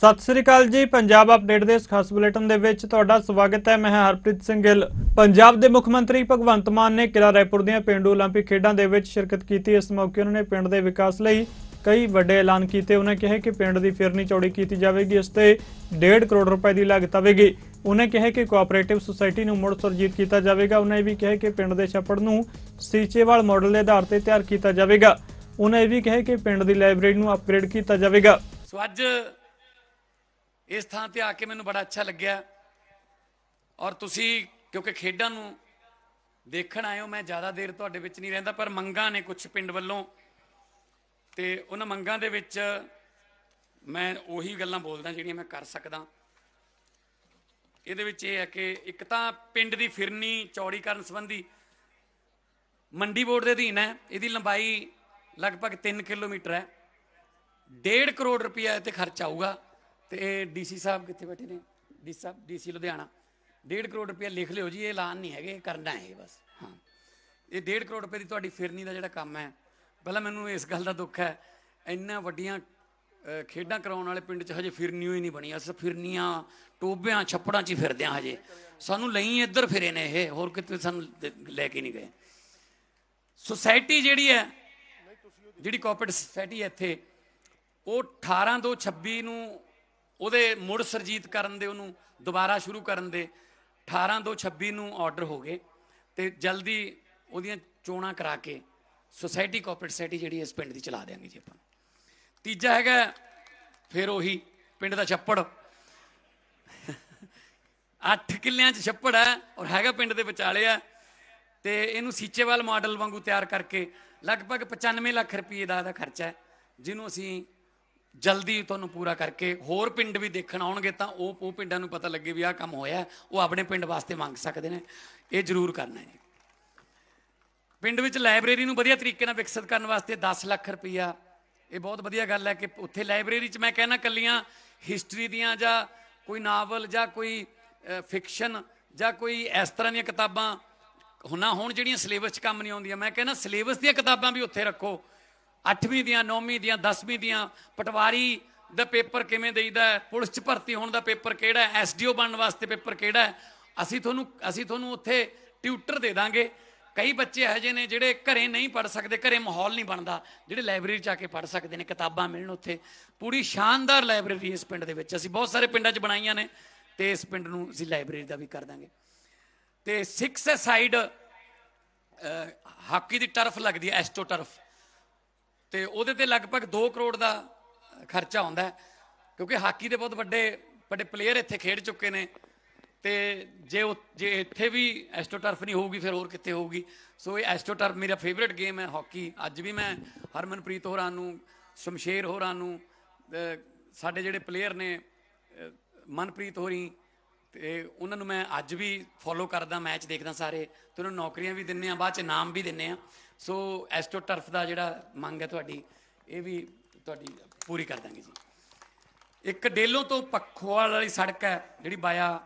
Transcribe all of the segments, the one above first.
ਸਤਿ ਸ੍ਰੀ ਅਕਾਲ ਜੀ ਪੰਜਾਬ ਅਪਡੇਟ ਦੇ ਇਸ ਖਾਸ ਬੁਲੇਟਿਨ ਦੇ ਵਿੱਚ ਤੁਹਾਡਾ ਸਵਾਗਤ ਹੈ ਮੈਂ ਹਾਂ ਹਰਪ੍ਰੀਤ ਸਿੰਘ ਗਿੱਲ ਪੰਜਾਬ ਦੇ ਮੁੱਖ ਮੰਤਰੀ ਭਗਵੰਤ ਮਾਨ ਨੇ ਕਿਲਾ ਰਾਏਪੁਰ ਦੀਆਂ ਪਿੰਡੂ 올림픽 ਖੇਡਾਂ ਦੇ ਵਿੱਚ ਸ਼ਿਰਕਤ ਕੀਤੀ ਇਸ ਮੌਕੇ ਉਹਨਾਂ ਨੇ ਪਿੰਡ ਦੇ ਵਿਕਾਸ ਲਈ ਕਈ ਵੱਡੇ ਐਲਾਨ ਕੀਤੇ ਉਹਨਾਂ ਕਿਹਾ ਕਿ ਪਿੰਡ ਦੀ ਫਿਰਨੀ ਚੌੜੀ ਕੀਤੀ ਜਾਵੇਗੀ ਇਸ ਤੇ 1.5 ਕਰੋੜ ਰੁਪਏ ਦੀ ਲਾਗਤ ਆਵੇਗੀ ਉਹਨੇ ਕਿਹਾ ਕਿ ਕੋਆਪਰੇਟਿਵ ਸੁਸਾਇਟੀ ਨੂੰ ਮੁੜ ਸੁਰਜੀਤ ਕੀਤਾ ਜਾਵੇਗਾ ਉਹਨੇ ਇਹ ਵੀ ਕਿਹਾ ਕਿ ਪਿੰਡ ਦੇ ਛੱਪੜ ਨੂੰ ਸੀਚੇਵਾਲ ਮਾਡਲ ਦੇ ਆਧਾਰ ਤੇ ਤਿਆਰ ਕੀਤਾ ਜਾਵੇਗਾ ਉਹਨੇ ਇਹ ਵੀ ਕਿਹਾ ਕਿ ਪਿੰਡ ਦੀ ਲਾਇਬ੍ਰੇਰੀ ਨੂੰ ਅਪਗ੍ਰੇਡ ਕੀਤਾ ਜਾਵੇਗਾ ਸੋ ਅੱਜ ਇਸ ਥਾਂ ਤੇ ਆ ਕੇ ਮੈਨੂੰ ਬੜਾ ਅੱਛਾ ਲੱਗਿਆ। ਔਰ ਤੁਸੀਂ ਕਿਉਂਕਿ ਖੇਡਾਂ ਨੂੰ ਦੇਖਣ ਆਏ ਹੋ, ਮੈਂ ਜ਼ਿਆਦਾ ਦੇਰ ਤੁਹਾਡੇ ਵਿੱਚ ਨਹੀਂ ਰਹਿੰਦਾ, ਪਰ ਮੰਗਾਂ ਨੇ ਕੁਝ ਪਿੰਡ ਵੱਲੋਂ। ਤੇ ਉਹਨਾਂ ਮੰਗਾਂ ਦੇ ਵਿੱਚ ਮੈਂ ਉਹੀ ਗੱਲਾਂ ਬੋਲਦਾ ਜਿਹੜੀਆਂ ਮੈਂ ਕਰ ਸਕਦਾ। ਇਹਦੇ ਵਿੱਚ ਇਹ ਹੈ ਕਿ ਇੱਕ ਤਾਂ ਪਿੰਡ ਦੀ ਫਿਰਨੀ, ਚੌੜੀ ਕਰਨ ਸੰਬੰਧੀ ਮੰਡੀ ਬੋਰਡ ਦੇ ਅਧੀਨ ਹੈ। ਇਹਦੀ ਲੰਬਾਈ ਲਗਭਗ 3 ਕਿਲੋਮੀਟਰ ਹੈ। 1.5 ਕਰੋੜ ਰੁਪਇਆ ਇਹ ਤੇ ਖਰਚ ਆਊਗਾ। ਤੇ ਇਹ ਡੀਸੀ ਸਾਹਿਬ ਕਿੱਥੇ ਬੈਠੇ ਨੇ? ਡੀ ਸਾਹਿਬ, ਡੀਸੀ ਲੁਧਿਆਣਾ। 1.5 ਕਰੋੜ ਰੁਪਇਆ ਲਿਖ ਲਿਓ ਜੀ, ਇਹ ਐਲਾਨ ਨਹੀਂ ਹੈਗੇ, ਇਹ ਕਰਨਾ ਹੈ ਇਹ ਬਸ। ਹਾਂ। ਇਹ 1.5 ਕਰੋੜ ਰੁਪਏ ਦੀ ਤੁਹਾਡੀ ਫਿਰਨੀ ਦਾ ਜਿਹੜਾ ਕੰਮ ਹੈ, ਪਹਿਲਾਂ ਮੈਨੂੰ ਇਸ ਗੱਲ ਦਾ ਦੁੱਖ ਹੈ, ਇੰਨਾ ਵੱਡੀਆਂ ਖੇਡਾਂ ਕਰਾਉਣ ਵਾਲੇ ਪਿੰਡ 'ਚ ਹਜੇ ਫਿਰਨੀ ਹੋਈ ਨਹੀਂ ਬਣੀ। ਅਸ ਫਿਰਨੀਆਂ, ਟੋਬਿਆਂ, ਛੱਪੜਾਂ 'ਚ ਹੀ ਫਿਰਦੇ ਆ ਹਜੇ। ਸਾਨੂੰ ਲਈ ਇੱਧਰ ਫਿਰੇ ਨੇ ਇਹ, ਹੋਰ ਕਿਤੇ ਸਾਨੂੰ ਲੈ ਕੇ ਨਹੀਂ ਗਏ। ਸੁਸਾਇਟੀ ਜਿਹੜੀ ਹੈ, ਜਿਹੜੀ ਕੋਆਪਰੇਟਿਵ ਸੋਸਾਇਟੀ ਹੈ ਇੱਥੇ, ਉਹ 18 ਤੋਂ 26 ਨੂੰ ਉਹਦੇ ਮੁੜ ਸਰਜੀਤ ਕਰਨ ਦੇ, ਉਹਨੂੰ ਦੁਬਾਰਾ ਸ਼ੁਰੂ ਕਰਨ ਦੇ 18 ਤੋਂ 26 ਨੂੰ ਆਰਡਰ ਹੋ ਗਏ ਤੇ ਜਲਦੀ ਉਹਦੀਆਂ ਚੋਣਾਂ ਕਰਾ ਕੇ ਸੁਸਾਇਟੀ ਕੋਆਪਰੇਟਿਵ ਸੋਸਾਇਟੀ ਜਿਹੜੀ ਇਸ ਪਿੰਡ ਦੀ ਚਲਾ ਦੇਾਂਗੇ ਜੀ ਆਪਾਂ। ਤੀਜਾ ਹੈਗਾ, ਫਿਰ ਉਹੀ ਪਿੰਡ ਦਾ ਛੱਪੜ। 8 ਕਿੱਲਿਆਂ 'ਚ ਛੱਪੜ ਹੈ ਔਰ ਹੈਗਾ ਪਿੰਡ ਦੇ ਵਿਚਾਲੇ ਆ ਤੇ ਇਹਨੂੰ ਸੀਚੇਵਾਲ ਮਾਡਲ ਵਾਂਗੂ ਤਿਆਰ ਕਰਕੇ ਲਗਭਗ 95 ਲੱਖ ਰੁਪਏ ਦਾ ਇਹਦਾ ਖਰਚਾ ਹੈ, ਜਿਹਨੂੰ ਅਸੀਂ ਜਲਦੀ ਤੁਹਾਨੂੰ ਪੂਰਾ ਕਰਕੇ ਹੋਰ ਪਿੰਡ ਵੀ ਦੇਖਣ ਆਉਣਗੇ ਤਾਂ ਉਹ ਉਹ ਪਿੰਡਾਂ ਨੂੰ ਪਤਾ ਲੱਗੇ ਵੀ ਆਹ ਕੰਮ ਹੋਇਆ ਉਹ ਆਪਣੇ ਪਿੰਡ ਵਾਸਤੇ ਮੰਗ ਸਕਦੇ ਨੇ। ਇਹ ਜ਼ਰੂਰ ਕਰਨਾ ਜੀ। ਪਿੰਡ ਵਿੱਚ ਲਾਇਬ੍ਰੇਰੀ ਨੂੰ ਵਧੀਆ ਤਰੀਕੇ ਨਾਲ ਵਿਕਸਿਤ ਕਰਨ ਵਾਸਤੇ 10 ਲੱਖ ਰੁਪਈਆ। ਇਹ ਬਹੁਤ ਵਧੀਆ ਗੱਲ ਹੈ ਕਿ ਉੱਥੇ ਲਾਇਬ੍ਰੇਰੀ 'ਚ ਮੈਂ ਕਹਿੰਦਾ ਕੱਲੀਆਂ ਹਿਸਟਰੀ ਦੀਆਂ ਜਾਂ ਕੋਈ ਨਾਵਲ ਜਾਂ ਕੋਈ ਫਿਕਸ਼ਨ ਜਾਂ ਕੋਈ ਇਸ ਤਰ੍ਹਾਂ ਦੀਆਂ ਕਿਤਾਬਾਂ ਹੁਣਾ ਹੋਣ ਜਿਹੜੀਆਂ ਸਿਲੇਬਸ 'ਚ ਕੰਮ ਨਹੀਂ ਆਉਂਦੀਆਂ। ਮੈਂ ਕਹਿੰਦਾ ਸਿਲੇਬਸ ਦੀਆਂ ਕਿਤਾਬਾਂ ਵੀ ਉੱਥੇ ਰੱਖੋ। 8ਵੀਂ ਦੀਆਂ 9ਵੀਂ ਦੀਆਂ 10ਵੀਂ ਦੀਆਂ ਪਟਵਾਰੀ ਦਾ ਪੇਪਰ ਕਿਵੇਂ ਦੇਈਦਾ ਪੁਲਿਸ 'ਚ ਭਰਤੀ ਹੋਣ ਦਾ ਪੇਪਰ ਕਿਹੜਾ ਹੈ? ਐਸਡੀਓ ਬਣਨ ਵਾਸਤੇ ਪੇਪਰ ਕਿਹੜਾ ਹੈ? ਅਸੀਂ ਤੁਹਾਨੂੰ ਅਸੀਂ ਤੁਹਾਨੂੰ ਉੱਥੇ ਟਿਊਟਰ ਦੇ ਦਾਂਗੇ। ਕਈ ਬੱਚੇ ਇਹੋ ਜਿਹੇ ਨੇ ਜਿਹੜੇ ਘਰੇ ਨਹੀਂ ਪੜ ਸਕਦੇ, ਘਰੇ ਮਾਹੌਲ ਨਹੀਂ ਬਣਦਾ, ਜਿਹੜੇ ਲਾਇਬ੍ਰੇਰੀ ਚ ਆ ਕੇ ਪੜ ਸਕਦੇ ਨੇ, ਕਿਤਾਬਾਂ ਮਿਲਣ ਉੱਥੇ। ਪੂਰੀ ਸ਼ਾਨਦਾਰ ਲਾਇਬ੍ਰੇਰੀ ਇਸ ਪਿੰਡ ਦੇ ਵਿੱਚ। ਅਸੀਂ ਬਹੁਤ ਸਾਰੇ ਪਿੰਡਾਂ 'ਚ ਬਣਾਈਆਂ ਨੇ ਤੇ ਇਸ ਪਿੰਡ ਨੂੰ ਅਸੀਂ ਲਾਇਬ੍ਰੇਰੀ ਦਾ ਵੀ ਕਰ ਦਾਂਗੇ। ਤੇ 6 ਸਾਈਡ ਹਾਕੀ ਦੀ ਟਰਫ ਲੱਗਦੀ ਹੈ, ਐਸਟੋ ਟਰਫ। ਤੇ ਉਹਦੇ ਤੇ ਲਗਭਗ 2 ਕਰੋੜ ਦਾ ਖਰਚਾ ਆਉਂਦਾ ਕਿਉਂਕਿ ਹਾਕੀ ਦੇ ਬਹੁਤ ਵੱਡੇ ਵੱਡੇ ਪਲੇਅਰ ਇੱਥੇ ਖੇਡ ਚੁੱਕੇ ਨੇ। ਤੇ ਜੇ ਉਹ- ਜੇ ਇੱਥੇ ਵੀ ਐਸਟ੍ਰੋਟਰਫ ਨਹੀਂ ਹੋਊਗੀ ਫਿਰ ਹੋਰ ਕਿੱਥੇ ਹੋਊਗੀ? ਸੋ ਇਹ ਐਸਟ੍ਰੋਟਰਫ ਮੇਰਾ ਫੇਵਰਿਟ ਗੇਮ ਹੈ ਹਾਕੀ। ਅੱਜ ਵੀ ਮੈਂ ਹਰਮਨਪ੍ਰੀਤ ਹੋਰਾਂ ਨੂੰ ਸ਼ਮਸ਼ੇਰ ਹੋਰਾਂ ਨੂੰ ਸਾਡੇ ਜਿਹੜੇ ਪਲੇਅਰ ਨੇ ਅਹ, ਮਨਪ੍ਰੀਤ ਹੋਰੀ ਤੇ ਉਹਨਾਂ ਨੂੰ ਮੈਂ ਅੱਜ ਵੀ ਫੋਲੋ ਕਰਦਾ ਮੈਚ ਦੇਖਦਾ ਸਾਰੇ, ਤੇ ਉਹਨਾਂ ਨੂੰ ਨੌਕਰੀਆਂ ਵੀ ਦਿੰਨੇ ਆ, ਬਾਅਦ ਚ ਨਾਮ ਵੀ ਦਿੰਨੇ ਆ। ਸੋ ਐਸਟੋ ਟਰਫ ਦਾ ਜਿਹੜਾ ਮੰਗ ਹੈ ਤੁਹਾਡੀ, ਇਹ ਵੀ ਤੁਹਾਡੀ ਪੂਰੀ ਕਰ ਦਾਂਗੇ ਜੀ। ਇੱਕ ਡੇਲੋਂ ਤੋਂ ਪੱਖੋਵਾਲ ਵਾਲੀ ਸੜਕ ਹੈ, ਜਿਹੜੀ ਬਾਇਆ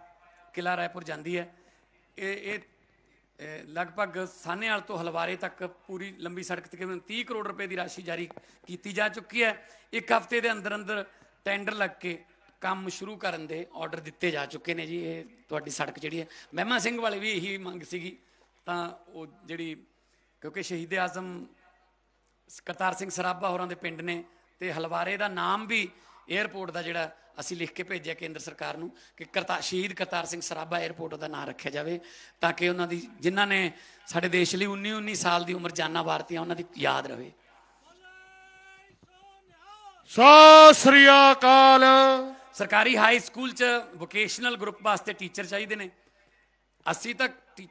ਕਿਲਾ ਰਾਏਪੁਰ ਜਾਂਦੀ ਹੈ। ਇਹ ਇਹ ਲਗਭਗ ਸਾਨੇਵਾਲ ਤੋਂ ਹਲਵਾਰੇ ਤੱਕ ਪੂਰੀ ਲੰਬੀ ਸੜਕ, ਤਕਰੀਬਨ 30 ਕਰੋੜ ਰੁਪਏ ਦੀ ਰਾਸ਼ੀ ਜਾਰੀ ਕੀਤੀ ਜਾ ਚੁੱਕੀ ਹੈ। ਇੱਕ ਹਫ਼ਤੇ ਦੇ ਅੰਦਰ ਅੰਦਰ ਟੈਂਡਰ ਲੱਗ ਕੇ ਕੰਮ ਸ਼ੁਰੂ ਕਰਨ ਦੇ ਆਰਡਰ ਦਿੱਤੇ ਜਾ ਚੁੱਕੇ ਨੇ ਜੀ, ਇਹ ਤੁਹਾਡੀ ਸੜਕ ਜਿਹੜੀ ਹੈ। ਮਹਿਮਾ ਸਿੰਘ ਵਾਲੇ ਵੀ ਇਹੀ ਮੰਗ ਸੀਗੀ। ਤਾਂ ਉਹ ਜਿਹੜੀ, ਕਿਉਂਕਿ ਸ਼ਹੀਦ ਆਜ਼ਮ ਕਰਤਾਰ ਸਿੰਘ ਸਰਾਭਾ ਹੋਰਾਂ ਦੇ ਪਿੰਡ ਨੇ ਤੇ ਹਲਵਾਰੇ ਦਾ ਨਾਮ ਵੀ 에ਅਰਪੋਰਟ ਦਾ ਜਿਹੜਾ ਅਸੀਂ ਲਿਖ ਕੇ ਭੇਜਿਆ ਕੇਂਦਰ ਸਰਕਾਰ ਨੂੰ ਕਿ ਕਰਤਾ, ਸ਼ਹੀਦ ਕਰਤਾਰ ਸਿੰਘ ਸਰਾਭਾ 에ਅਰਪੋਰਟ ਦਾ ਨਾਮ ਰੱਖਿਆ ਜਾਵੇ ਤਾਂ ਕਿ ਉਹਨਾਂ ਦੀ, ਜਿਨ੍ਹਾਂ ਨੇ ਸਾਡੇ ਦੇਸ਼ ਲਈ 19 19 ਸਾਲ ਦੀ ਉਮਰ ਜਾਨਾਂ ਵਾਰਤੀਆਂ, ਉਹਨਾਂ ਦੀ ਯਾਦ ਰਹੇ। ਸਤਿ ਸ੍ਰੀ ਅਕਾਲ। ਸਰਕਾਰੀ ਹਾਈ ਸਕੂਲ ਚ ਵੋਕੇਸ਼ਨਲ ਗਰੁੱਪ ਵਾਸਤੇ ਟੀਚਰ ਚਾਹੀਦੇ ਨੇ। ਅਸੀਂ ਤਾਂ ਟੀ-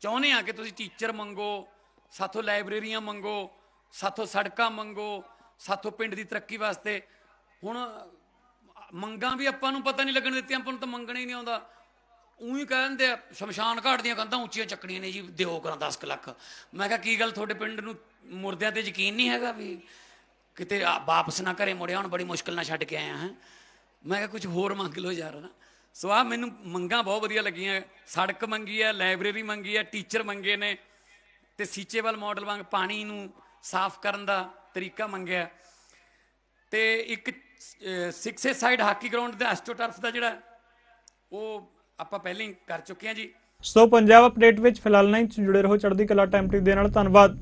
ਚਾਹੁੰਦੇ ਆ ਕਿ ਤੁਸੀਂ ਟੀਚਰ ਮੰਗੋ, ਸਾਥੋਂ ਲਾਇਬ੍ਰੇਰੀਆਂ ਮੰਗੋ, ਸਾਥੋਂ ਸੜਕਾਂ ਮੰਗੋ, ਸਾਥੋਂ ਪਿੰਡ ਦੀ ਤਰੱਕੀ ਵਾਸਤੇ। ਹੁਣ ਮੰਗਾਂ ਵੀ ਆਪਾਂ ਨੂੰ ਪਤਾ ਨਹੀਂ ਲੱਗਣ ਦਿੱਤੀਆਂ, ਆਪਾਂ ਨੂੰ ਤਾਂ ਮੰਗਣਾ ਹੀ ਨਹੀਂ ਆਉਂਦਾ। ਉਹੀ ਕਹਿੰਦੇ ਆ, ਸ਼ਮਸ਼ਾਨ ਘਾਟ ਦੀਆਂ ਕੰਧਾਂ ਉੱਚੀਆਂ ਚੱਕਣੀਆਂ ਨੇ ਜੀ, ਦਿਓ ਕਰਾਂ 10 ਕੁ ਲੱਖ। ਮੈਂ ਕਿਹਾ, ਕੀ ਗੱਲ ਤੁਹਾਡੇ ਪਿੰਡ ਨੂੰ ਮੁਰਦਿਆਂ ਤੇ ਯਕੀਨ ਨਹੀਂ ਹੈਗਾ ਵੀ ਕਿਤੇ ਵਾਪਸ ਨਾ ਘਰੇ ਮੁੜਿਆ, ਹੁਣ ਬੜੀ ਮੁਸ਼ਕਲ ਨਾਲ ਛੱਡ ਕੇ ਆਇਆ ਹਾਂ। ਮੈਂ ਕਿਹਾ ਕੁਝ ਹੋਰ ਮੰਗ ਲਓ ਯਾਰ ਨਾ ਸੋ ਆ ਮੈਨੂੰ ਮੰਗਾਂ ਬਹੁਤ ਵਧੀਆ ਲੱਗੀਆਂ। ਸੜਕ ਮੰਗੀ ਹੈ, ਲਾਇਬ੍ਰੇਰੀ ਮੰਗੀ ਹੈ, ਟੀਚਰ ਮੰਗੇ ਨੇ ਤੇ ਸੀਚੇਬਲ ਮਾਡਲ ਵਾਂਗ ਪਾਣੀ ਨੂੰ ਸਾਫ਼ ਕਰਨ ਦਾ ਤਰੀਕਾ ਮੰਗਿਆ। ਤੇ ਇੱਕ ਸਿਕਸ ਸਾਈਡ ਹਾਕੀ ਗਰਾਊਂਡ ਦੇ ਐਸਟੋ ਟਰਫ ਦਾ ਜਿਹੜਾ, ਉਹ ਆਪਾਂ ਪਹਿਲਾਂ ਹੀ ਕਰ ਚੁੱਕੇ ਹਾਂ ਜੀ। ਸੋ ਪੰਜਾਬ ਅਪਡੇਟ ਵਿੱਚ ਫਿਲਹਾਲ ਨਾਲ ਜੁੜੇ ਰਹੋ ਚੜ੍ਹਦੀ ਕਲਾ ਟਾਈਮ ਟੀਵੀ ਦੇ ਨਾਲ। ਧੰਨਵਾਦ।